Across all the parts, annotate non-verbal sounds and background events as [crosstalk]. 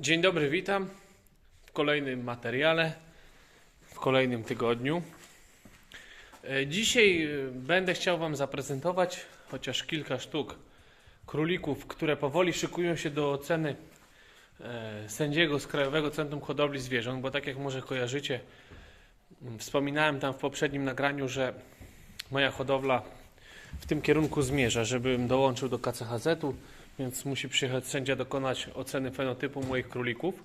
Dzień dobry, witam w kolejnym materiale, w kolejnym tygodniu. E, Dzisiaj e, będę chciał Wam zaprezentować chociaż kilka sztuk królików, które powoli szykują się do oceny e, sędziego z Krajowego Centrum Hodowli Zwierząt, bo tak jak może kojarzycie, m, wspominałem tam w poprzednim nagraniu, że moja hodowla w tym kierunku zmierza, żebym dołączył do KCHZ-u, więc musi przyjechać sędzia dokonać oceny fenotypu moich królików.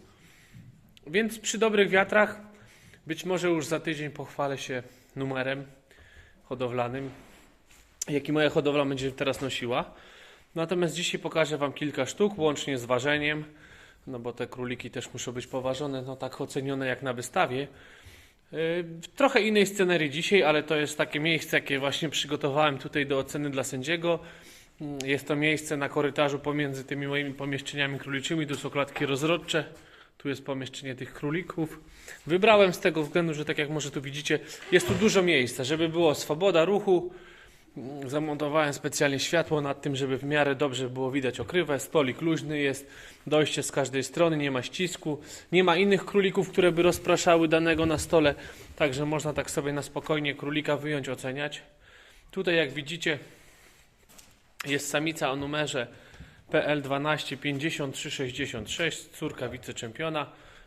Więc przy dobrych wiatrach, być może już za tydzień pochwalę się numerem hodowlanym, jaki moja hodowla będzie teraz nosiła. Natomiast dzisiaj pokażę Wam kilka sztuk, łącznie z ważeniem, no bo te króliki też muszą być poważone, no tak ocenione jak na wystawie. Yy, W trochę innej scenerii dzisiaj, ale to jest takie miejsce, jakie właśnie przygotowałem tutaj do oceny dla sędziego. Jest to miejsce na korytarzu pomiędzy tymi moimi pomieszczeniami króliczymi. Tu są klatki rozrodcze, tu jest pomieszczenie tych królików. Wybrałem z tego względu, że tak jak może tu widzicie, jest tu dużo miejsca, żeby było swoboda ruchu. Zamontowałem specjalnie światło nad tym, żeby w miarę dobrze było widać okrywę. Stolik luźny jest, dojście z każdej strony, nie ma ścisku, nie ma innych królików, które by rozpraszały danego na stole, także można tak sobie na spokojnie królika wyjąć, oceniać. Tutaj jak widzicie jest samica o numerze PL12 5366, córka wiceczempiona.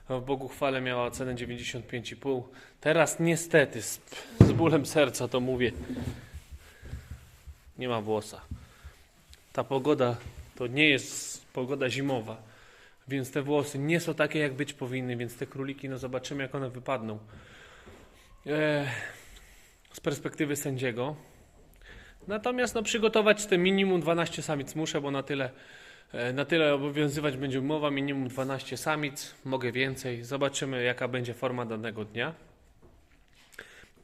W Bogu chwale miała ocenę 95,5. Teraz niestety z, z bólem serca to mówię, nie ma włosa. Ta pogoda to nie jest pogoda zimowa, więc te włosy nie są takie jak być powinny, więc te króliki, no zobaczymy jak one wypadną. Eee, z perspektywy sędziego. Natomiast no, przygotować te minimum 12 samic muszę, bo na tyle, e, na tyle obowiązywać będzie umowa, minimum 12 samic, mogę więcej. Zobaczymy jaka będzie forma danego dnia.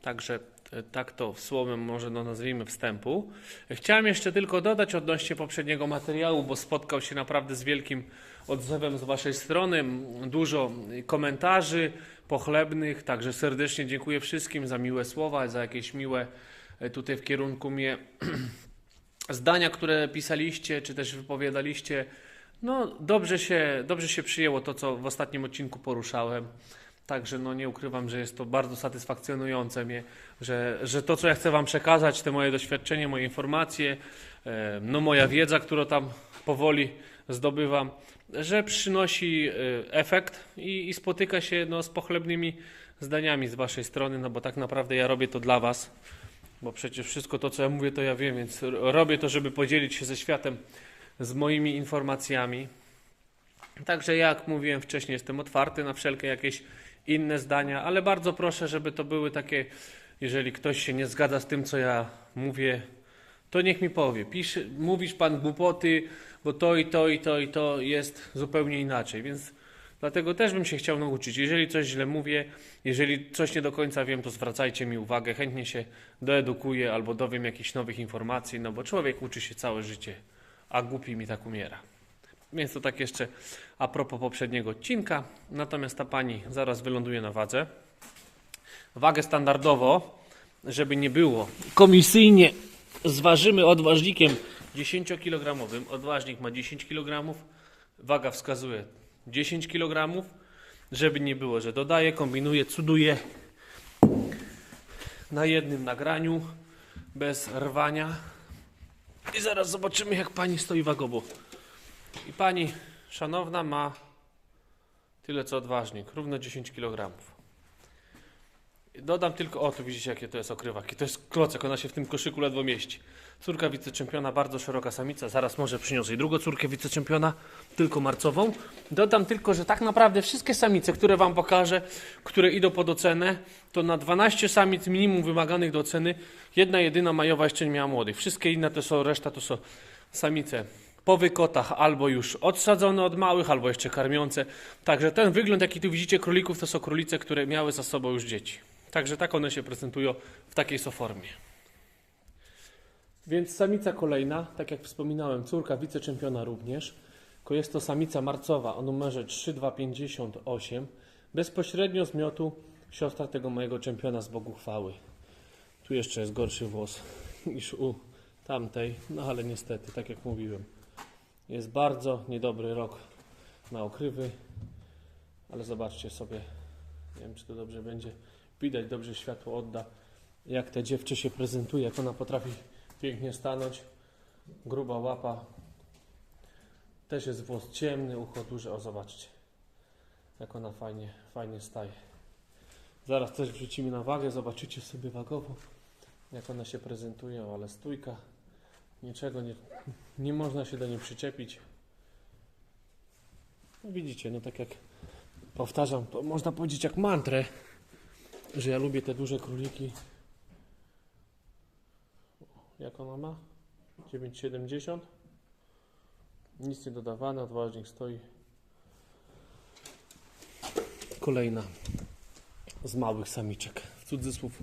Także e, tak to słowem może no, nazwijmy wstępu. Chciałem jeszcze tylko dodać odnośnie poprzedniego materiału, bo spotkał się naprawdę z wielkim odzewem z Waszej strony. Dużo komentarzy pochlebnych, także serdecznie dziękuję wszystkim za miłe słowa, za jakieś miłe tutaj w kierunku mnie [clears throat] zdania, które pisaliście, czy też wypowiadaliście. No, dobrze się, dobrze się przyjęło to, co w ostatnim odcinku poruszałem. Także no, nie ukrywam, że jest to bardzo satysfakcjonujące mnie, że, że to, co ja chcę Wam przekazać, te moje doświadczenie, moje informacje, e, no, moja wiedza, którą tam powoli zdobywam, że przynosi e, efekt i, i spotyka się no, z pochlebnymi zdaniami z Waszej strony, no bo tak naprawdę ja robię to dla Was. Bo przecież wszystko to, co ja mówię, to ja wiem, więc robię to, żeby podzielić się ze światem z moimi informacjami. Także jak mówiłem wcześniej, jestem otwarty na wszelkie jakieś inne zdania, ale bardzo proszę, żeby to były takie, jeżeli ktoś się nie zgadza z tym, co ja mówię, to niech mi powie. Pisz, mówisz pan głupoty, bo to i to i to i to jest zupełnie inaczej, więc dlatego też bym się chciał nauczyć. Jeżeli coś źle mówię, jeżeli coś nie do końca wiem, to zwracajcie mi uwagę, chętnie się doedukuję albo dowiem jakichś nowych informacji, no bo człowiek uczy się całe życie, a głupi mi tak umiera. Więc to tak jeszcze a propos poprzedniego odcinka. Natomiast ta pani zaraz wyląduje na wadze. Wagę standardowo, żeby nie było, komisyjnie zważymy odważnikiem 10-kilogramowym. Odważnik ma 10 kg, waga wskazuje 10 kg, żeby nie było, że dodaję, kombinuję, cuduję na jednym nagraniu, bez rwania. I zaraz zobaczymy, jak pani stoi wagowo. I pani szanowna ma tyle co odważnik, równo 10 kg. Dodam tylko, o tu widzicie jakie to jest okrywak, to jest klocek, ona się w tym koszyku ledwo mieści. Córka wiceczempiona, bardzo szeroka samica, zaraz może przyniosę i drugą córkę wiceczempiona, tylko marcową. Dodam tylko, że tak naprawdę wszystkie samice, które Wam pokażę, które idą pod ocenę, to na 12 samic minimum wymaganych do oceny, jedna jedyna majowa jeszcze nie miała młodych. Wszystkie inne to są, reszta to są samice po wykotach albo już odsadzone od małych, albo jeszcze karmiące. Także ten wygląd, jaki tu widzicie królików, to są królice, które miały za sobą już dzieci. Także tak one się prezentują w takiej są formie. Więc samica kolejna, tak jak wspominałem, córka wiceczempiona również. Jest to samica marcowa o numerze 3258. Bezpośrednio z miotu siostra tego mojego czempiona z Bogu chwały. Tu jeszcze jest gorszy włos [laughs] niż u tamtej, no ale niestety, tak jak mówiłem, jest bardzo niedobry rok na okrywy, ale zobaczcie sobie, nie wiem czy to dobrze będzie, widać dobrze światło odda, jak te dziewczę się prezentuje, jak ona potrafi pięknie stanąć, gruba łapa, też jest włos ciemny, ucho duże, o zobaczcie, jak ona fajnie, fajnie staje. Zaraz też wrzucimy na wagę, zobaczycie sobie wagowo, jak ona się prezentuje, o, ale stójka, niczego nie, nie można się do niej przyczepić. No widzicie, no tak jak powtarzam, to można powiedzieć jak mantrę, że ja lubię te duże króliki. Jak ona ma? 9,70 Nic nie dodawane, odważnik stoi. Kolejna z małych samiczek, w cudzysłów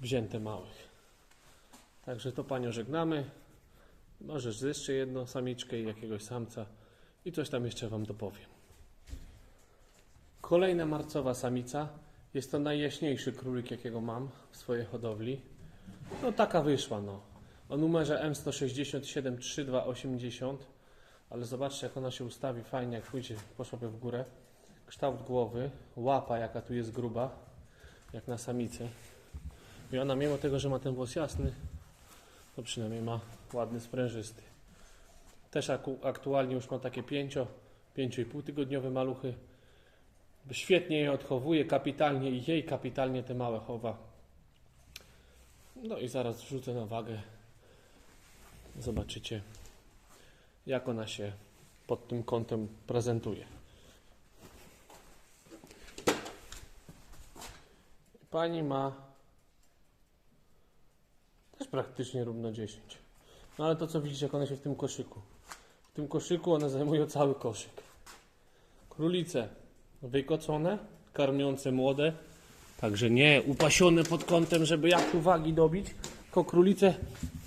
wzięte małych. Także to panią żegnamy. Możesz jeszcze jedną samiczkę i jakiegoś samca i coś tam jeszcze wam dopowiem. Kolejna marcowa samica. Jest to najjaśniejszy królik, jakiego mam w swojej hodowli. No taka wyszła, no. O numerze M167 3280. Ale zobaczcie, jak ona się ustawi fajnie, jak pójdzie, poszłaby w górę. Kształt głowy, łapa, jaka tu jest gruba, jak na samicy. I ona, mimo tego, że ma ten włos jasny, to przynajmniej ma ładny, sprężysty. Też aktualnie już ma takie 5, 5,5 tygodniowe maluchy. Świetnie je odchowuje, kapitalnie i jej kapitalnie te małe chowa. No i zaraz wrzucę na wagę. Zobaczycie, jak ona się pod tym kątem prezentuje. Pani ma też praktycznie równo 10. No ale to co widzicie, jak one się w tym koszyku. W tym koszyku one zajmują cały koszyk. Królice wykocone, karmiące młode, także nie upasione pod kątem, żeby jak tu wagi dobić, tylko królice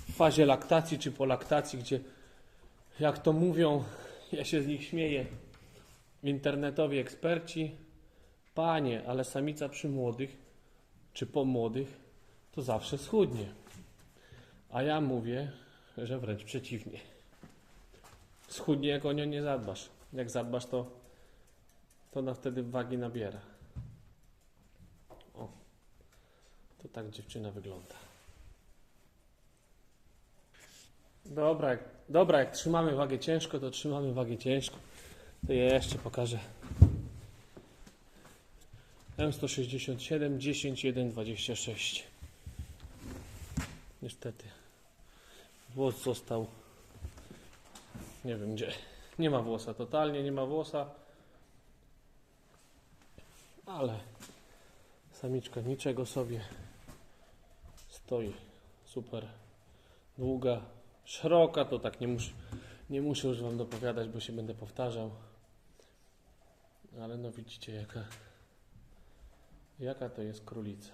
w fazie laktacji czy po laktacji, gdzie jak to mówią, ja się z nich śmieję, internetowi eksperci, panie, ale samica przy młodych czy po młodych to zawsze schudnie. A ja mówię, że wręcz przeciwnie. Schudnie, jak o nią nie zadbasz. Jak zadbasz, to, to ona wtedy wagi nabiera. O, to tak dziewczyna wygląda. Dobra, jak, dobra, jak trzymamy wagę ciężko, to trzymamy wagę ciężko. To ja jeszcze pokażę. M167 10 1 26. Niestety. Włos został. Nie wiem gdzie. Nie ma włosa, totalnie nie ma włosa. Ale samiczka niczego sobie stoi. Super długa, szeroka, to tak nie muszę, nie muszę już Wam dopowiadać, bo się będę powtarzał. Ale no widzicie jaka, jaka to jest królica.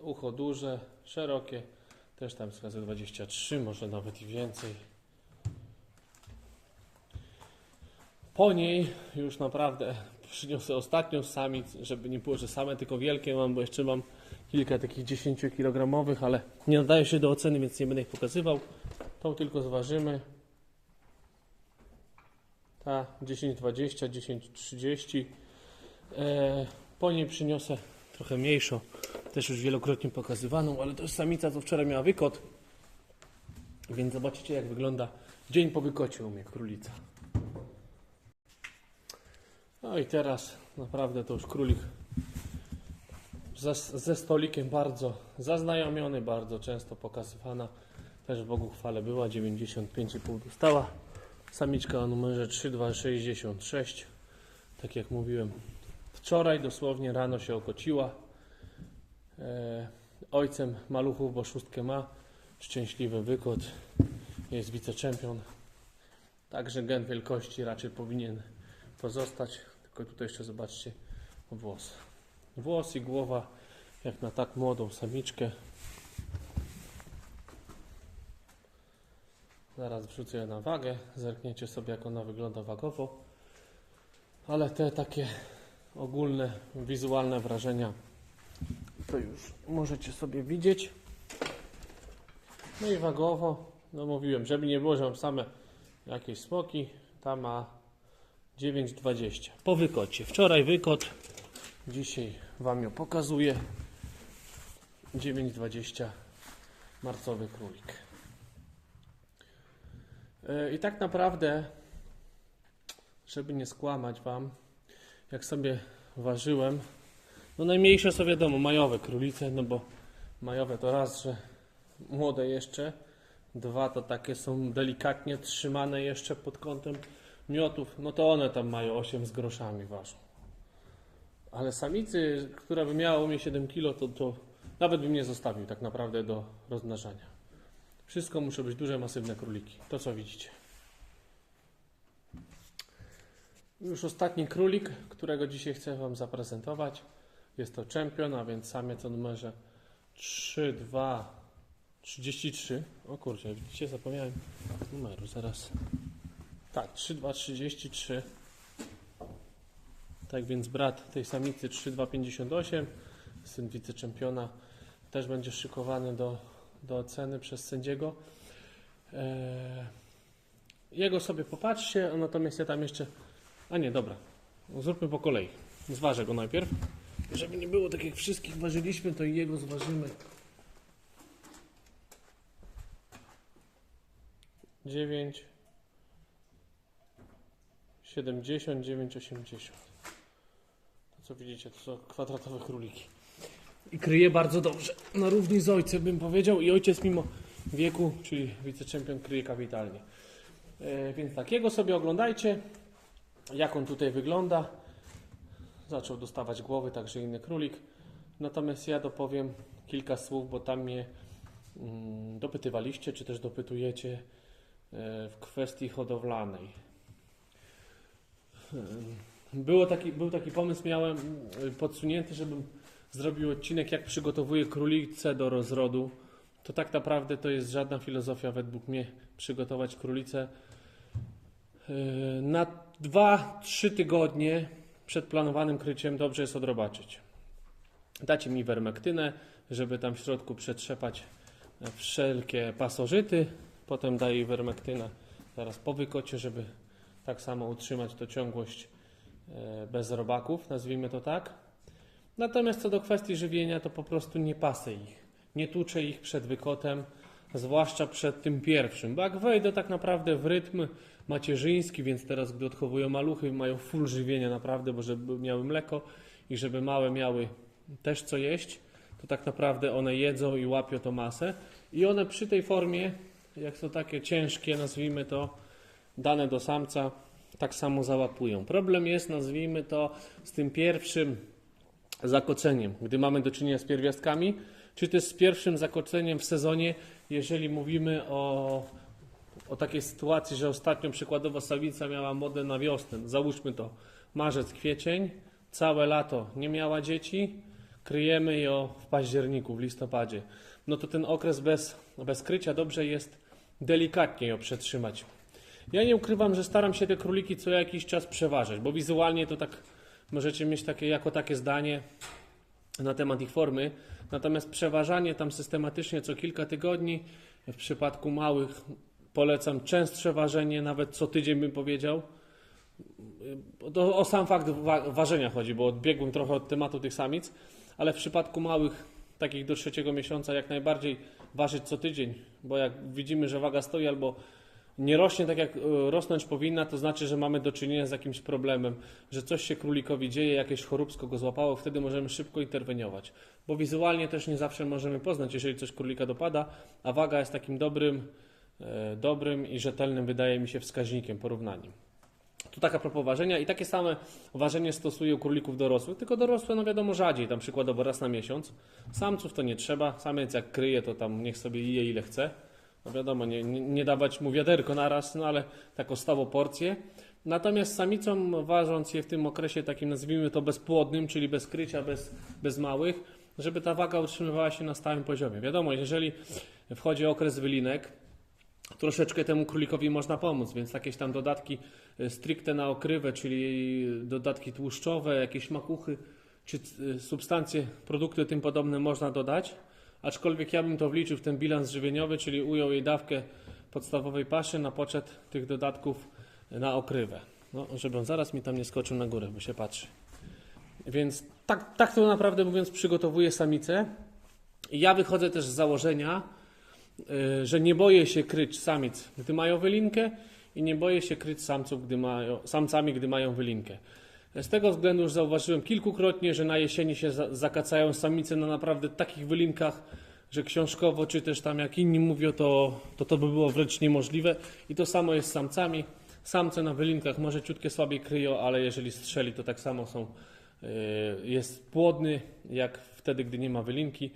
Ucho duże, szerokie, też tam razy 23, może nawet i więcej. Po niej już naprawdę przyniosę ostatnią samic, żeby nie było, że same tylko wielkie mam, bo jeszcze mam kilka takich 10 kg, ale nie nadają się do oceny, więc nie będę ich pokazywał. Tą tylko zważymy. Ta 10,20, 10,30. E, po niej przyniosę trochę mniejszą, też już wielokrotnie pokazywaną, ale to jest samica, co wczoraj miała wykot. Więc zobaczycie, jak wygląda dzień po wykocie u mnie królica. No i teraz naprawdę to już królik ze, ze stolikiem bardzo zaznajomiony, bardzo często pokazywana. Też w Bogu chwale była, 95,5 dostała. Samiczka o numerze 3266. Tak jak mówiłem, wczoraj dosłownie rano się okociła. E, ojcem maluchów, bo szóstkę ma. Szczęśliwy wykot. Jest wiceczempion. Także gen wielkości raczej powinien pozostać. Tylko tutaj jeszcze zobaczcie włos. Włos i głowa jak na tak młodą samiczkę. Zaraz wrzucę je na wagę. Zerkniecie sobie jak ona wygląda wagowo. Ale te takie ogólne, wizualne wrażenia to już możecie sobie widzieć. No i wagowo, no mówiłem, żeby nie było, że mam same jakieś smoki. Ta ma 9,20. Po wykocie. Wczoraj wykot, dzisiaj Wam ją pokazuję. 9,20 marcowy królik. E, I tak naprawdę, żeby nie skłamać Wam, jak sobie ważyłem, no najmniejsze są wiadomo, majowe królice, no bo majowe to raz, że młode jeszcze, dwa to takie są delikatnie trzymane jeszcze pod kątem miotów, no to one tam mają 8 z groszami ważą. Ale samicy, która by miała u mnie 7 kg, to, to nawet bym nie zostawił tak naprawdę do rozmnażania. Wszystko muszą być duże, masywne króliki. To co widzicie. Już ostatni królik, którego dzisiaj chcę Wam zaprezentować. Jest to czempion, a więc samiec o numerze 3, 2, 33. O kurczę, widzicie, zapomniałem numeru, zaraz. Tak, 3, 2, 33. Tak więc brat tej samicy 3, 2, 58, syn wiceczempiona, też będzie szykowany do, do oceny przez sędziego. Eee, jego sobie popatrzcie, natomiast ja tam jeszcze. A nie, dobra. Zróbmy po kolei. Zważę go najpierw. Żeby nie było tak jak wszystkich ważyliśmy, to i jego zważymy. 9 70, 9, 80. To co widzicie, to są kwadratowe króliki. I kryje bardzo dobrze. Na równi z ojcem bym powiedział i ojciec mimo wieku, czyli wiceczempion kryje kapitalnie. E, więc tak, jego sobie oglądajcie, jak on tutaj wygląda. Zaczął dostawać głowy, także inny królik. Natomiast ja dopowiem kilka słów, bo tam mnie mm, dopytywaliście, czy też dopytujecie e, w kwestii hodowlanej. Było taki, był taki pomysł, miałem e, podsunięty, żebym zrobił odcinek, jak przygotowuję królice do rozrodu. To tak naprawdę to jest żadna filozofia według mnie przygotować królicę. E, Na 2-3 tygodnie przed planowanym kryciem dobrze jest odrobaczyć. Dacie mi wermektynę, żeby tam w środku przetrzepać e, wszelkie pasożyty. Potem daję wermektynę zaraz po wykocie, żeby tak samo utrzymać to ciągłość e, bez robaków, nazwijmy to tak. Natomiast co do kwestii żywienia, to po prostu nie pasę ich. Nie tuczę ich przed wykotem, zwłaszcza przed tym pierwszym. Bo jak wejdę tak naprawdę w rytm macierzyński, więc teraz gdy odchowują maluchy, mają full żywienia naprawdę, bo żeby miały mleko i żeby małe miały też co jeść, to tak naprawdę one jedzą i łapią to masę. I one przy tej formie, jak są takie ciężkie, nazwijmy to, dane do samca, tak samo załapują. Problem jest, nazwijmy to, z tym pierwszym zakoceniem, gdy mamy do czynienia z pierwiastkami, czy też z pierwszym zakoceniem w sezonie, jeżeli mówimy o, o takiej sytuacji, że ostatnio przykładowo sawica miała modę na wiosnę, załóżmy to marzec, kwiecień, całe lato nie miała dzieci, kryjemy ją w październiku, w listopadzie, no to ten okres bez, bez krycia dobrze jest delikatnie ją przetrzymać. Ja nie ukrywam, że staram się te króliki co jakiś czas przeważać, bo wizualnie to tak możecie mieć takie, jako takie zdanie na temat ich formy. Natomiast przeważanie tam systematycznie co kilka tygodni, w przypadku małych polecam częstsze ważenie, nawet co tydzień bym powiedział. To o sam fakt wa- ważenia chodzi, bo odbiegłem trochę od tematu tych samic, ale w przypadku małych, takich do trzeciego miesiąca, jak najbardziej ważyć co tydzień, bo jak widzimy, że waga stoi albo nie rośnie tak jak e, rosnąć powinna, to znaczy, że mamy do czynienia z jakimś problemem, że coś się królikowi dzieje, jakieś choróbsko go złapało, wtedy możemy szybko interweniować. Bo wizualnie też nie zawsze możemy poznać, jeżeli coś królika dopada, a waga jest takim dobrym, e, dobrym i rzetelnym, wydaje mi się, wskaźnikiem, porównaniem. Tu taka propos ważenia i takie same ważenie stosuję u królików dorosłych, tylko dorosłe, no wiadomo, rzadziej, tam przykładowo raz na miesiąc. Samców to nie trzeba, samiec jak kryje, to tam niech sobie je ile chce. No wiadomo, nie, nie, dawać mu wiaderko na raz, no ale taką stałą porcję. Natomiast samicom, ważąc je w tym okresie takim, nazwijmy to bezpłodnym, czyli bez krycia, bez, bez małych, żeby ta waga utrzymywała się na stałym poziomie. Wiadomo, jeżeli wchodzi okres wylinek, troszeczkę temu królikowi można pomóc, więc jakieś tam dodatki e, stricte na okrywę, czyli dodatki tłuszczowe, jakieś makuchy, czy e, substancje, produkty tym podobne można dodać. Aczkolwiek ja bym to wliczył w ten bilans żywieniowy, czyli ujął jej dawkę podstawowej paszy na poczet tych dodatków na okrywę. No, żeby on zaraz mi tam nie skoczył na górę, bo się patrzy. Więc tak, tak to naprawdę mówiąc przygotowuję samicę. Ja wychodzę też z założenia, y, że nie boję się kryć samic, gdy mają wylinkę i nie boję się kryć samców, gdy mają, samcami, gdy mają wylinkę. Z tego względu już zauważyłem kilkukrotnie, że na jesieni się za- zakacają samice na naprawdę takich wylinkach, że książkowo, czy też tam jak inni mówią, to to, to by było wręcz niemożliwe. I to samo jest z samcami. Samce na wylinkach może ciutkie słabiej kryją, ale jeżeli strzeli, to tak samo są, y, jest płodny, jak wtedy, gdy nie ma wylinki.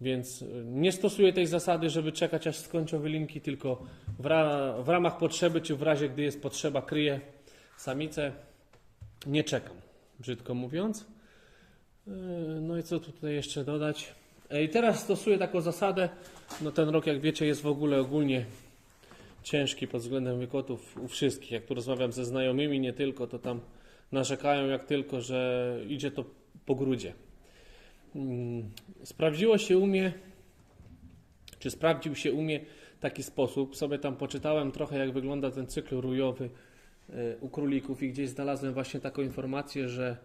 Więc y, nie stosuję tej zasady, żeby czekać aż skończą wylinki, tylko w, ra, w ramach potrzeby, czy w razie, gdy jest potrzeba, kryję samicę. Nie czekam, brzydko mówiąc. Yy, No i co tutaj jeszcze dodać? I teraz stosuję taką zasadę. No ten rok, jak wiecie, jest w ogóle ogólnie ciężki pod względem wykotów u wszystkich. Jak tu rozmawiam ze znajomymi, nie tylko, to tam narzekają jak tylko, że idzie to po grudzie. Mm, Sprawdziło się u mnie, czy sprawdził się u mnie taki sposób. Sobie tam poczytałem trochę, jak wygląda ten cykl rujowy u królików i gdzieś znalazłem właśnie taką informację, że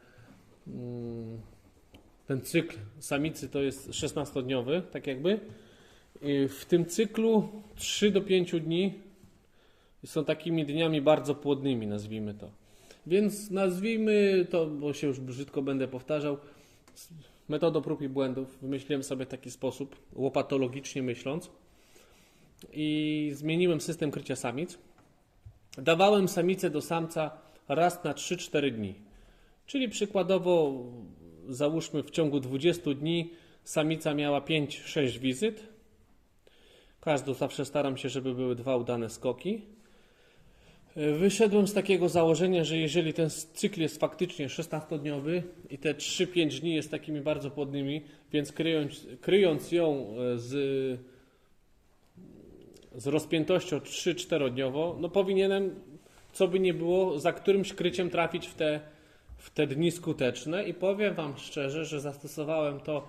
mm, ten cykl samicy to jest 16-dniowy, tak jakby. W tym cyklu 3 do 5 dni są takimi dniami bardzo płodnymi, nazwijmy to. Więc nazwijmy to, bo się już brzydko będę powtarzał, metodą prób i błędów. Wymyśliłem sobie taki sposób, łopatologicznie myśląc, i zmieniłem system krycia samic. Dawałem samicę do samca raz na 3-4 dni. Czyli przykładowo, załóżmy w ciągu 20 dni samica miała 5-6 wizyt. Każdą zawsze staram się, żeby były dwa udane skoki. Wyszedłem z takiego założenia, że jeżeli ten cykl jest faktycznie 16-dniowy i te 3-5 dni jest takimi bardzo płodnymi, więc kryjąc, kryjąc ją e, z, z rozpiętością 3-4-dniowo, no powinienem, co by nie było, za którymś kryciem trafić w te, w te dni skuteczne i powiem Wam szczerze, że zastosowałem to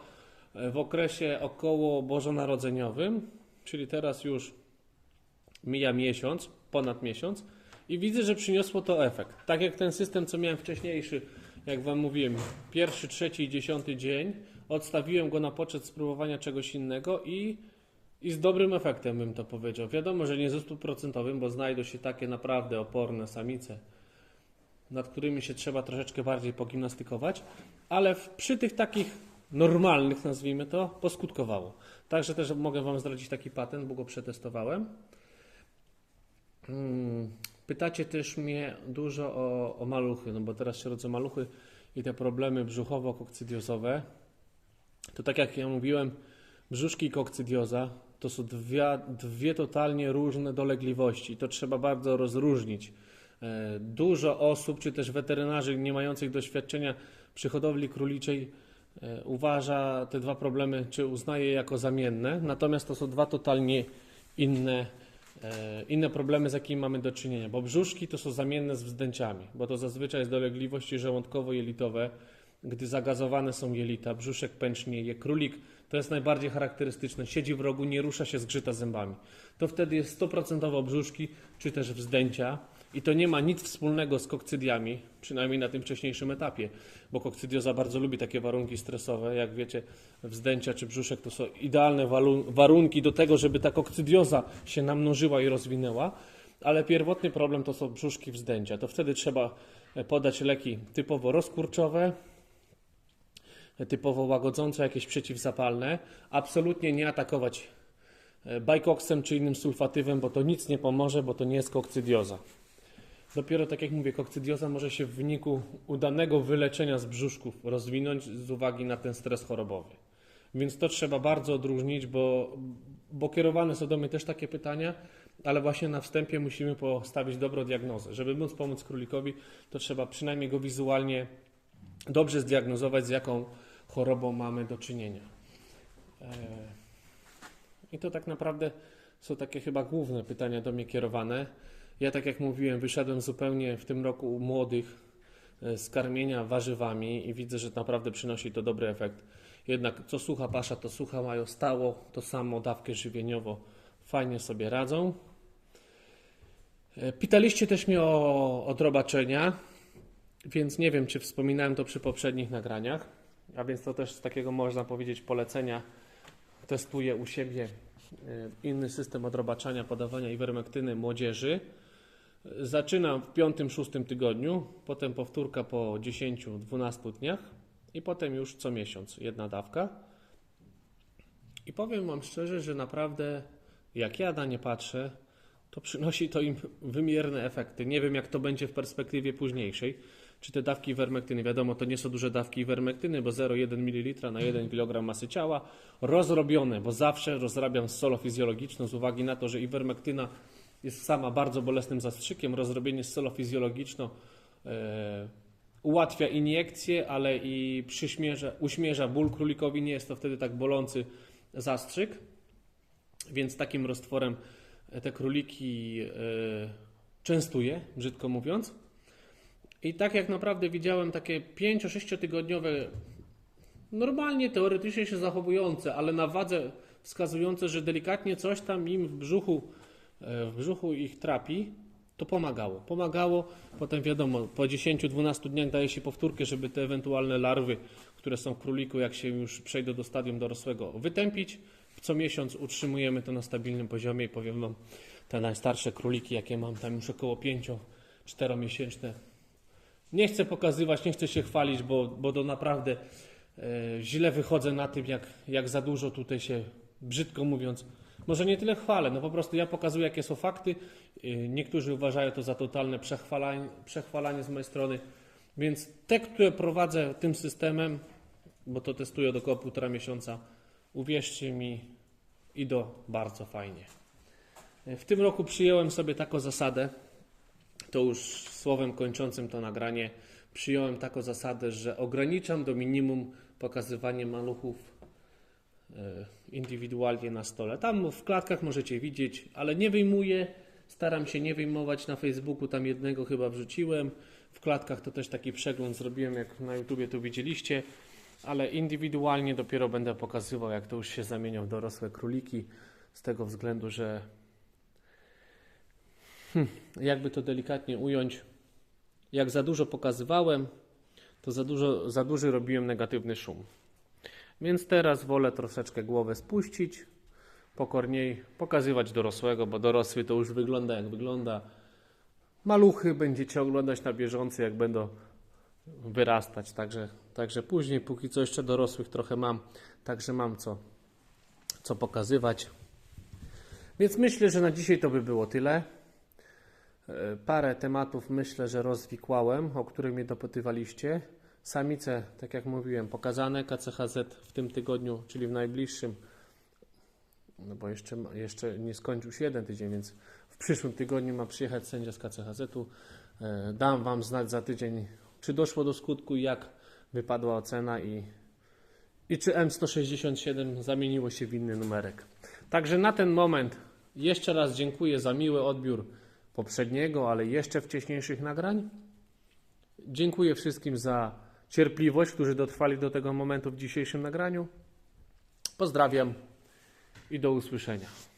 e, w okresie około bożonarodzeniowym, czyli teraz już mija miesiąc, ponad miesiąc i widzę, że przyniosło to efekt. Tak jak ten system, co miałem wcześniejszy, jak Wam mówiłem, pierwszy, trzeci i dziesiąty dzień, odstawiłem go na poczet spróbowania czegoś innego i, i z dobrym efektem bym to powiedział. Wiadomo, że nie ze stuprocentowym, bo znajdą się takie naprawdę oporne samice, nad którymi się trzeba troszeczkę bardziej pogimnastykować, ale w, przy tych takich normalnych, nazwijmy to, poskutkowało. Także też mogę Wam zdradzić taki patent, bo go przetestowałem. Mm, Pytacie też mnie dużo o, o maluchy, no bo teraz się rodzą maluchy i te problemy brzuchowo-kokcydiozowe. To tak jak ja mówiłem, brzuszki kokcydioza to są dwie, dwie totalnie różne dolegliwości. To trzeba bardzo rozróżnić. E, Dużo osób, czy też weterynarzy nie mających doświadczenia przy hodowli króliczej e, uważa te dwa problemy, czy uznaje je jako zamienne, natomiast to są dwa totalnie inne, e, inne problemy, z jakimi mamy do czynienia, bo brzuszki to są zamienne z wzdęciami, bo to zazwyczaj jest dolegliwości żołądkowo-jelitowe, gdy zagazowane są jelita, brzuszek pęcznieje, królik to jest najbardziej charakterystyczne, siedzi w rogu, nie rusza się, zgrzyta zębami. To wtedy jest 100% brzuszki, czy też wzdęcia. I to nie ma nic wspólnego z kokcydiami, przynajmniej na tym wcześniejszym etapie, bo kokcydioza bardzo lubi takie warunki stresowe, jak wiecie, wzdęcia czy brzuszek to są idealne warunki do tego, żeby ta kokcydioza się namnożyła i rozwinęła, ale pierwotny problem to są brzuszki wzdęcia. To wtedy trzeba podać leki typowo rozkurczowe, typowo łagodzące, jakieś przeciwzapalne. Absolutnie nie atakować e, bajkoksem czy innym sulfatywem, bo to nic nie pomoże, bo to nie jest kokcydioza. Dopiero tak jak mówię, kokcydioza może się w wyniku udanego wyleczenia z brzuszków rozwinąć z uwagi na ten stres chorobowy. Więc to trzeba bardzo odróżnić, bo, bo kierowane są do mnie też takie pytania, ale właśnie na wstępie musimy postawić dobrą diagnozę. Żeby móc pomóc królikowi, to trzeba przynajmniej go wizualnie dobrze zdiagnozować, z jaką chorobą mamy do czynienia. E, I to tak naprawdę są takie chyba główne pytania do mnie kierowane. Ja, tak jak mówiłem, wyszedłem zupełnie w tym roku u młodych e, z karmienia warzywami i widzę, że naprawdę przynosi to dobry efekt. Jednak co sucha pasza, to sucha mają stało, to samo dawkę żywieniowo fajnie sobie radzą. E, Pytaliście też mnie o odrobaczenia, więc nie wiem, czy wspominałem to przy poprzednich nagraniach. A więc to też z takiego można powiedzieć polecenia. Testuję u siebie e, inny system odrobaczania, podawania iwermektyny młodzieży. Zaczynam w piątym, szóstym tygodniu, potem powtórka po 10-12 dniach i potem już co miesiąc jedna dawka. I powiem Wam szczerze, że naprawdę jak ja na nie patrzę, to przynosi to im wymierne efekty. Nie wiem, jak to będzie w perspektywie późniejszej. Czy te dawki iwermektyny, wiadomo, to nie są duże dawki iwermektyny, bo 0,1 ml na 1 kg masy ciała, rozrobione, bo zawsze rozrabiam z solą fizjologiczną z uwagi na to, że iwermektyna jest sama bardzo bolesnym zastrzykiem. Rozrobienie z solą fizjologiczną e, ułatwia iniekcję, ale i przyśmierza, uśmierza ból królikowi. Nie jest to wtedy tak bolący zastrzyk, więc takim roztworem te króliki e, częstuję, brzydko mówiąc. I tak jak naprawdę widziałem takie 5-6 tygodniowe, normalnie teoretycznie się zachowujące, ale na wadze wskazujące, że delikatnie coś tam im w brzuchu, e, w brzuchu ich trapi, to pomagało. Pomagało, potem wiadomo, po 10-12 dniach daje się powtórkę, żeby te ewentualne larwy, które są w króliku, jak się już przejdą do stadium dorosłego, wytępić. Co miesiąc utrzymujemy to na stabilnym poziomie i powiem Wam, te najstarsze króliki, jakie mam, tam już około 5-4 miesięczne, nie chcę pokazywać, nie chcę się chwalić, bo, bo to naprawdę e, źle wychodzę na tym, jak, jak za dużo tutaj się, brzydko mówiąc, może nie tyle chwalę, no po prostu ja pokazuję, jakie są fakty. E, niektórzy uważają to za totalne przechwalanie, przechwalanie z mojej strony, więc te, które prowadzę tym systemem, bo to testuję około półtora miesiąca, uwierzcie mi, idą bardzo fajnie. E, W tym roku przyjąłem sobie taką zasadę, to już słowem kończącym to nagranie, przyjąłem taką zasadę, że ograniczam do minimum pokazywanie maluchów e, indywidualnie na stole. Tam w klatkach możecie widzieć, ale nie wyjmuję. Staram się nie wyjmować na Facebooku, tam jednego chyba wrzuciłem. W klatkach to też taki przegląd zrobiłem, jak na YouTubie to widzieliście, ale indywidualnie dopiero będę pokazywał, jak to już się zamienią w dorosłe króliki, z tego względu, że jakby to delikatnie ująć, jak za dużo pokazywałem, to za, dużo, za duży robiłem negatywny szum. Więc teraz wolę troszeczkę głowę spuścić, pokorniej pokazywać dorosłego, bo dorosły to już wygląda jak wygląda. Maluchy będziecie oglądać na bieżąco, jak będą wyrastać. Także, także później, póki co jeszcze dorosłych trochę mam, także mam co, co pokazywać. Więc myślę, że na dzisiaj to by było tyle. E, Parę tematów myślę, że rozwikłałem, o których mnie dopytywaliście. Samice, tak jak mówiłem, pokazane KCHZ w tym tygodniu, czyli w najbliższym, no bo jeszcze, jeszcze nie skończył się jeden tydzień, więc w przyszłym tygodniu ma przyjechać sędzia z KCHZ-u. E, Dam Wam znać za tydzień, czy doszło do skutku jak wypadła ocena i, i czy M167 zamieniło się w inny numerek. Także na ten moment jeszcze raz dziękuję za miły odbiór poprzedniego, ale jeszcze wcześniejszych nagrań. Dziękuję wszystkim za cierpliwość, którzy dotrwali do tego momentu w dzisiejszym nagraniu. Pozdrawiam i do usłyszenia.